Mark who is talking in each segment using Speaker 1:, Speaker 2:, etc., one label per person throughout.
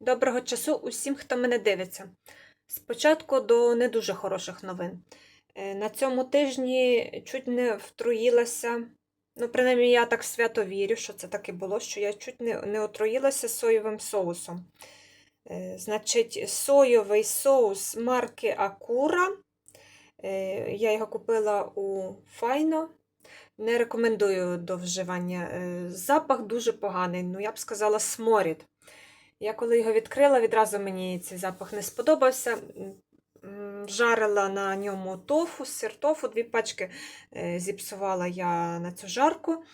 Speaker 1: Доброго часу усім, хто мене дивиться. Спочатку до не дуже хороших новин. Е, На цьому тижні чуть не втруїлася, ну, принаймні, я так свято вірю, що це так і було, що я чуть не, не отруїлася соєвим соусом. Е, Значить, соєвий соус марки Акура. Е, Я його купила у Файно. Не рекомендую до вживання. Запах дуже поганий, ну я б сказала, сморід. Я коли його відкрила, відразу мені цей запах не сподобався. Жарила на ньому тофу, сир тофу, дві пачки е, зіпсувала я на цю жарку.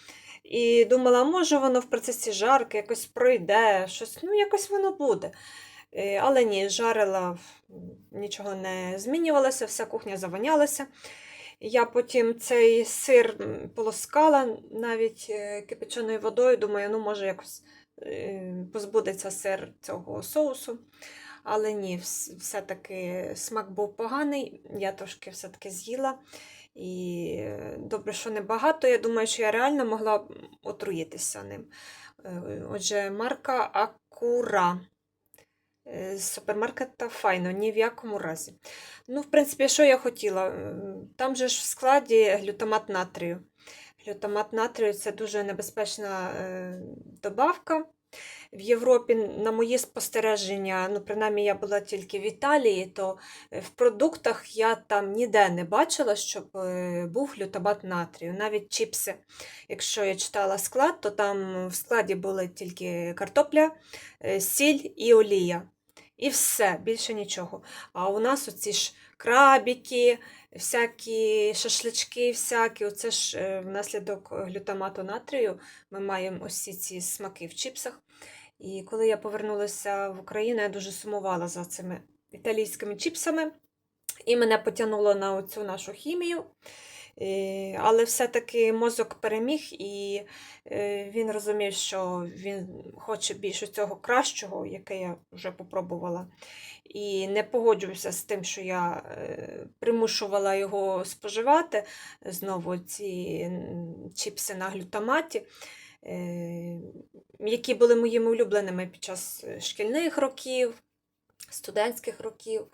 Speaker 1: І думала, може воно в процесі жарки якось пройде, щось, ну якось воно буде. Е, Але ні, жарила, нічого не змінювалося, вся кухня завонялася. Я потім цей сир полоскала навіть е, кипяченою водою. Думаю, ну може якось позбудеться сир цього соусу. Але ні, все-таки смак був поганий, я трошки все-таки з'їла. І е, добре, що не багато. Я думаю, що я реально могла отруїтися ним. Е, Отже, марка Акура. Е, З супермаркета Файно, ні в якому разі. Ну, в принципі, що я хотіла? Там же ж в складі глютамат натрію. Глютамат натрію це дуже небезпечна е, добавка. В Європі, на мої спостереження, ну, принаймні я була тільки в Італії, то е, в продуктах я там ніде не бачила, щоб е, був глютамат натрію. Навіть чіпси. Якщо я читала склад, то там в складі були тільки картопля, сіль і олія. І все, більше нічого. А у нас оці ж крабіки, всякі шашлички, всякі, оце ж е, внаслідок глютамату натрію ми маємо ці- ці смаки в чіпсах. І коли я повернулася в Україну, я дуже сумувала за цими італійськими чіпсами. І мене потягнуло на оцю нашу хімію. Е, Але все-таки мозок переміг, і е, він розумів, що він хоче більше цього кращого, яке я вже попробувала. І не погоджувався з тим, що я е, примушувала його споживати. Знову ці чіпси на глютаматі, які були моїми улюбленими під час шкільних років, студентських років.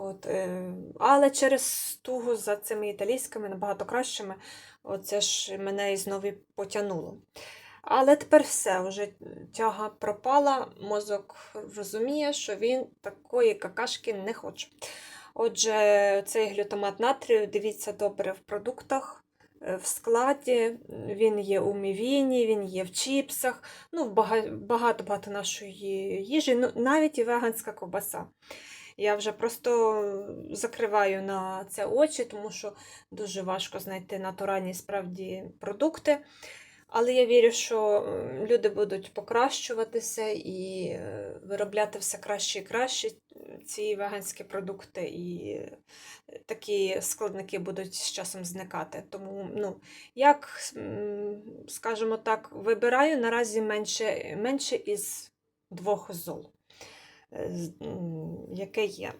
Speaker 1: От, е, але через тугу за цими італійськими, набагато кращими, оце ж мене і знову потягнуло. Але тепер все, вже тяга пропала, мозок розуміє, що він такої какашки не хоче. Отже, цей глютамат натрію, дивіться добре в продуктах, е, в складі, він є у мівіні, він є в чіпсах, ну, багато-багато нашої їжі, ну, навіть і веганська ковбаса. Я вже просто закриваю на це очі, тому що дуже важко знайти натуральні справді продукти. Але я вірю, що люди будуть покращуватися і е, виробляти все краще і краще ці веганські продукти, і е, такі складники будуть з часом зникати. Тому, ну, як, скажімо так, вибираю наразі менше, менше із двох зол, яке є.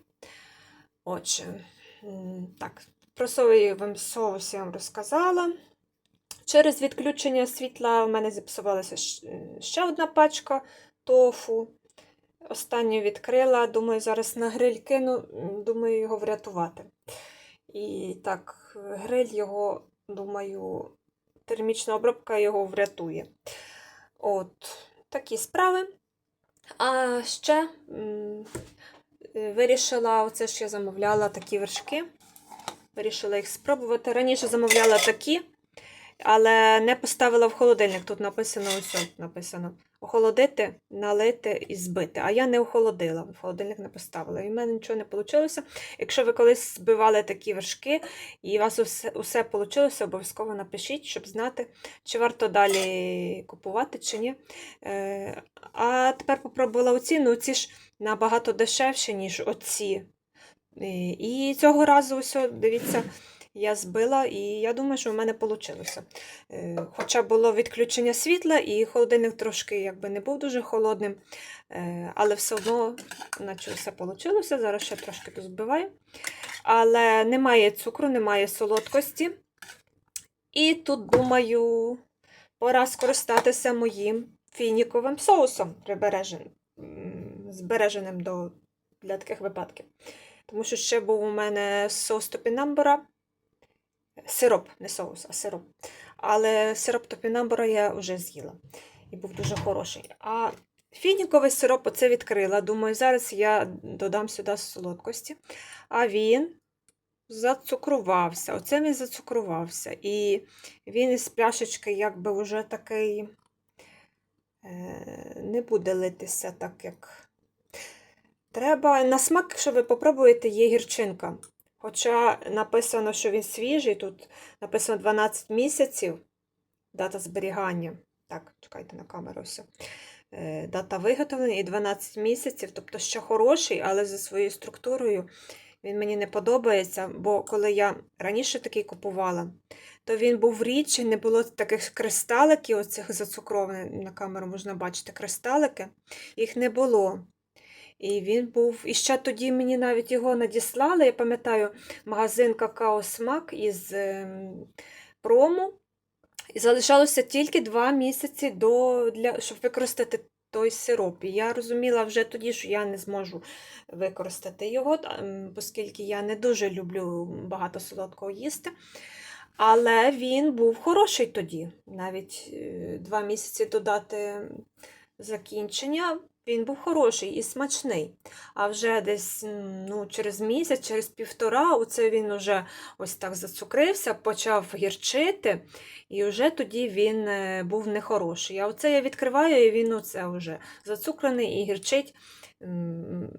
Speaker 1: Отже, так, про соєвий соус я вам розказала. Через відключення світла в мене зіпсувалася е, ще одна пачка тофу. Останню відкрила, думаю, зараз на гриль кину, думаю його врятувати. І так, гриль його, думаю, термічна обробка його врятує. От, такі справи. А ще е, вирішила, оце ж я замовляла такі вершки. Вирішила їх спробувати. Раніше замовляла такі, але не поставила в холодильник. Тут написано ось написано охолодити, налити і збити. А я не охолодила, в холодильник не поставила. І в мене нічого не вийшло. Якщо ви колись збивали такі вершки і у вас усе, усе вийшло, обов'язково напишіть, щоб знати, чи варто далі купувати, чи ні. Е, а тепер попробувала оці, ну ці ж набагато дешевші, ніж оці. І, і цього разу, ось, дивіться, я збила, і я думаю, що в мене вийшло. Хоча було відключення світла, і холодильник трошки якби не був дуже холодним, е, але все одно, наче все вийшло. Зараз ще трошки дозбиваю. Але немає цукру, немає солодкості. І тут, думаю, пора скористатися моїм фініковим соусом. Збереженим до, для таких випадків. Тому що ще був у мене соус топінамбура. Сироп, не соус, а сироп. Але сироп топінамбура я вже з'їла. І був дуже хороший. А фініковий сироп оце відкрила. Думаю, зараз я додам сюди солодкості. А він зацукрувався. Оце він зацукрувався. І він із пляшечки якби вже такий е, не буде литися так, як. Треба на смак, якщо ви попробуєте, є гірчинка. Хоча написано, що він свіжий, тут написано 12 місяців, дата зберігання. Так, чекайте на камеру все. Дата виготовлення і 12 місяців, тобто ще хороший, але за своєю структурою він мені не подобається, бо коли я раніше такий купувала, то він був рідший, не було таких кристаликів, оцих зацукрованих, на камеру можна бачити кристалики, їх не було. І він був. І ще тоді мені навіть його надіслали. Я пам'ятаю, магазин Какао Смак із ем, прому. І залишалося тільки два місяці, до, для, щоб використати той сироп. І я розуміла вже тоді, що я не зможу використати його, ем, оскільки я не дуже люблю багато солодкого їсти. Але він був хороший тоді. Навіть е, два місяці додати закінчення, він був хороший і смачний. А вже десь ну, через місяць, через півтора, оце він уже ось так зацукрився, почав гірчити, і вже тоді він е, був нехороший. А оце я відкриваю, і він оце вже зацукрений і гірчить.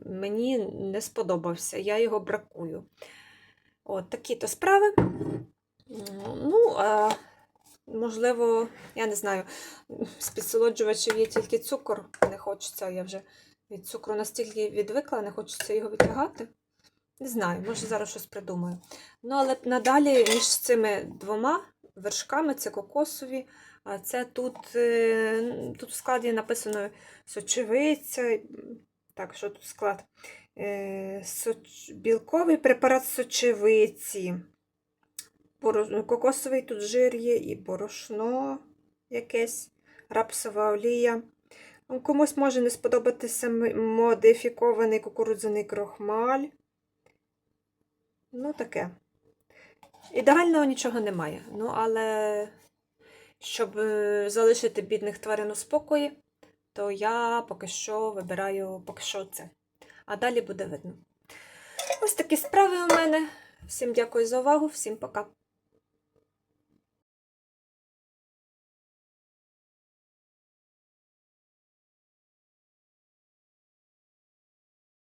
Speaker 1: Мені не сподобався, я його бракую. От такі то справи. Ну, а, можливо, я не знаю, з підсолоджувачів є тільки цукор, не хочеться, я вже від цукру настільки відвикла, не хочеться його витягати. Не знаю, може зараз щось придумаю. Ну, але надалі між цими двома вершками це кокосові, а це тут, е, тут в складі написано сочевиця. Так, що тут склад? Е, соч... Білковий препарат сочевиці. Боро- Кокосовий тут жир є і борошно якесь, рапсова олія. Ну, Комусь може не сподобатися модифікований кукурудзяний крохмаль. Ну, таке. Ідеального нічого немає. Ну, але щоб е, залишити бідних тварин у спокої, то я поки що вибираю поки що це. А далі буде видно. Ось такі справи у мене. Всім дякую за увагу, всім пока.